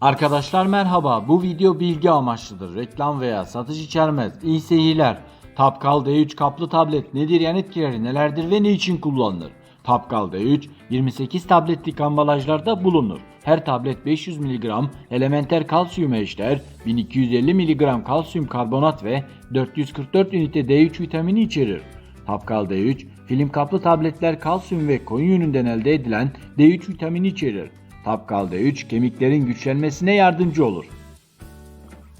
Arkadaşlar merhaba. Bu video bilgi amaçlıdır. Reklam veya satış içermez. İyi seyirler. Tapkal D3 kaplı tablet nedir? Yan etkileri nelerdir ve ne için kullanılır? Tapkal D3 28 tabletlik ambalajlarda bulunur. Her tablet 500 mg elementer kalsiyum eşler, 1250 mg kalsiyum karbonat ve 444 ünite D3 vitamini içerir. Tapkal D3, film kaplı tabletler kalsiyum ve koyun yününden elde edilen D3 vitamini içerir. Tapkal D3 kemiklerin güçlenmesine yardımcı olur.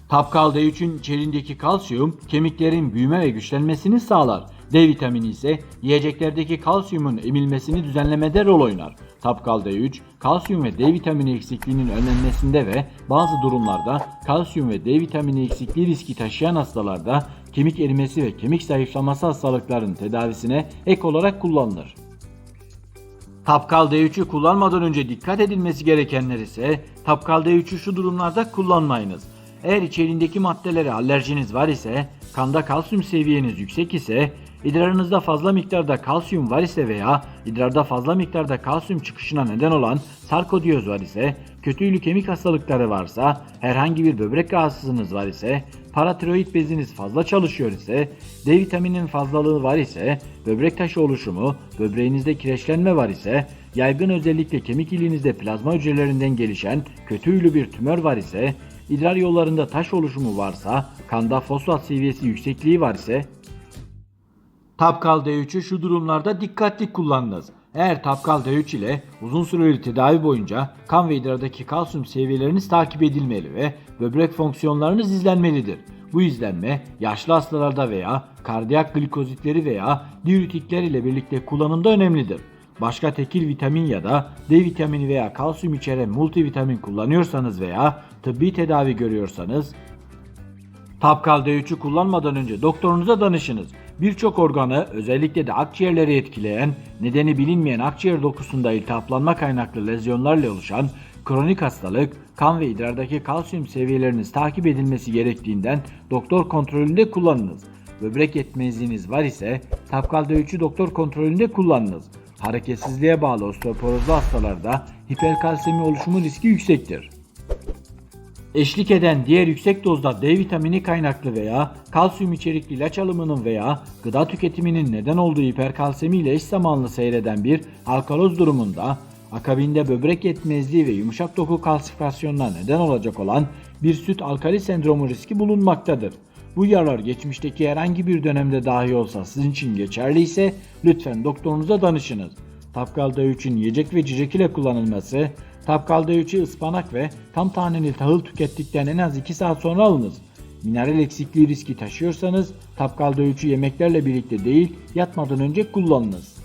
Tapkal D3'ün içeriğindeki kalsiyum kemiklerin büyüme ve güçlenmesini sağlar. D vitamini ise yiyeceklerdeki kalsiyumun emilmesini düzenlemede rol oynar. Tapkal D3, kalsiyum ve D vitamini eksikliğinin önlenmesinde ve bazı durumlarda kalsiyum ve D vitamini eksikliği riski taşıyan hastalarda kemik erimesi ve kemik zayıflaması hastalıkların tedavisine ek olarak kullanılır. Tapkal D3'ü kullanmadan önce dikkat edilmesi gerekenler ise Tapkal D3'ü şu durumlarda kullanmayınız. Eğer içeriğindeki maddelere alerjiniz var ise, kanda kalsiyum seviyeniz yüksek ise, idrarınızda fazla miktarda kalsiyum var ise veya idrarda fazla miktarda kalsiyum çıkışına neden olan sarkodiyoz var ise, kötüylü kemik hastalıkları varsa, herhangi bir böbrek rahatsızlığınız var ise, paratiroid beziniz fazla çalışıyor ise, D vitaminin fazlalığı var ise, böbrek taşı oluşumu, böbreğinizde kireçlenme var ise, yaygın özellikle kemik iliğinizde plazma hücrelerinden gelişen kötü huylu bir tümör var ise, idrar yollarında taş oluşumu varsa, kanda fosfat seviyesi yüksekliği var ise, Tapkal D3'ü şu durumlarda dikkatli kullanınız. Eğer Tapkal D3 ile uzun süreli tedavi boyunca kan ve idrardaki kalsiyum seviyeleriniz takip edilmeli ve böbrek fonksiyonlarınız izlenmelidir. Bu izlenme yaşlı hastalarda veya kardiyak glikozitleri veya diüretikler ile birlikte kullanımda önemlidir. Başka tekil vitamin ya da D vitamini veya kalsiyum içeren multivitamin kullanıyorsanız veya tıbbi tedavi görüyorsanız Tapkal D3'ü kullanmadan önce doktorunuza danışınız. Birçok organı özellikle de akciğerleri etkileyen, nedeni bilinmeyen akciğer dokusunda iltihaplanma kaynaklı lezyonlarla oluşan kronik hastalık, kan ve idrardaki kalsiyum seviyeleriniz takip edilmesi gerektiğinden doktor kontrolünde kullanınız. Böbrek yetmezliğiniz var ise Tapkal D3'ü doktor kontrolünde kullanınız. Hareketsizliğe bağlı osteoporozlu hastalarda hiperkalsemi oluşumu riski yüksektir. Eşlik eden diğer yüksek dozda D vitamini kaynaklı veya kalsiyum içerikli ilaç alımının veya gıda tüketiminin neden olduğu hiperkalsemi ile eş zamanlı seyreden bir alkaloz durumunda akabinde böbrek yetmezliği ve yumuşak doku kalsifikasyonuna neden olacak olan bir süt alkali sendromu riski bulunmaktadır. Bu uyarılar geçmişteki herhangi bir dönemde dahi olsa sizin için geçerli ise lütfen doktorunuza danışınız. Tapkal D3'ün yiyecek ve cicek ile kullanılması, Tapkal D3'ü ıspanak ve tam taneli tahıl tükettikten en az 2 saat sonra alınız. Mineral eksikliği riski taşıyorsanız Tapkal D3'ü yemeklerle birlikte değil yatmadan önce kullanınız.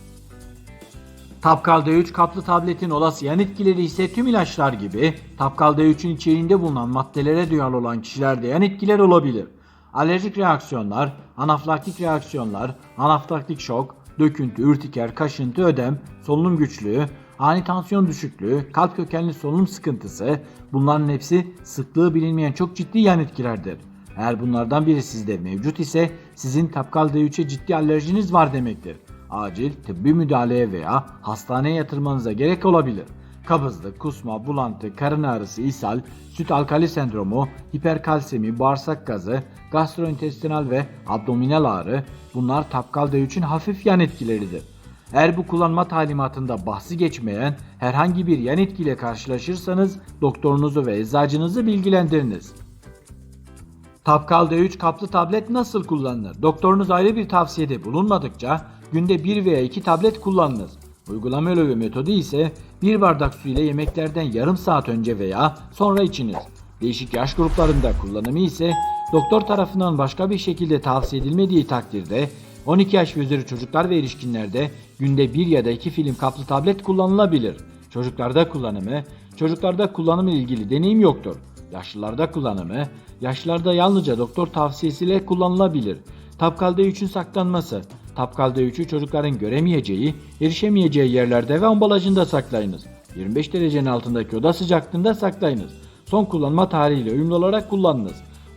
Tapkal D3 kaplı tabletin olası yan etkileri ise tüm ilaçlar gibi Tapkal D3'ün içeriğinde bulunan maddelere duyarlı olan kişilerde yan etkiler olabilir. Alerjik reaksiyonlar, anaflaktik reaksiyonlar, anaflaktik şok, döküntü, ürtiker, kaşıntı, ödem, solunum güçlüğü, ani tansiyon düşüklüğü, kalp kökenli solunum sıkıntısı bunların hepsi sıklığı bilinmeyen çok ciddi yan etkilerdir. Eğer bunlardan biri sizde mevcut ise sizin Tapkal D3'e ciddi alerjiniz var demektir. Acil tıbbi müdahaleye veya hastaneye yatırmanıza gerek olabilir. Kabızlık, kusma, bulantı, karın ağrısı, ishal, süt alkali sendromu, hiperkalsemi, bağırsak gazı, gastrointestinal ve abdominal ağrı bunlar Tapkal D3'ün hafif yan etkileridir. Eğer bu kullanma talimatında bahsi geçmeyen herhangi bir yan etkiyle karşılaşırsanız doktorunuzu ve eczacınızı bilgilendiriniz. Tapkal D3 kaplı tablet nasıl kullanılır? Doktorunuz ayrı bir tavsiyede bulunmadıkça günde 1 veya 2 tablet kullanınız. Uygulama yolu ve metodu ise bir bardak su ile yemeklerden yarım saat önce veya sonra içiniz. Değişik yaş gruplarında kullanımı ise doktor tarafından başka bir şekilde tavsiye edilmediği takdirde 12 yaş ve üzeri çocuklar ve erişkinlerde günde 1 ya da 2 film kaplı tablet kullanılabilir. Çocuklarda kullanımı, çocuklarda kullanımı ile ilgili deneyim yoktur. Yaşlılarda kullanımı, yaşlılarda yalnızca doktor tavsiyesiyle kullanılabilir. Tapkal D3'ün saklanması. Tapkal D3'ü çocukların göremeyeceği, erişemeyeceği yerlerde ve ambalajında saklayınız. 25 derecenin altındaki oda sıcaklığında saklayınız. Son kullanma tarihiyle uyumlu olarak kullanınız.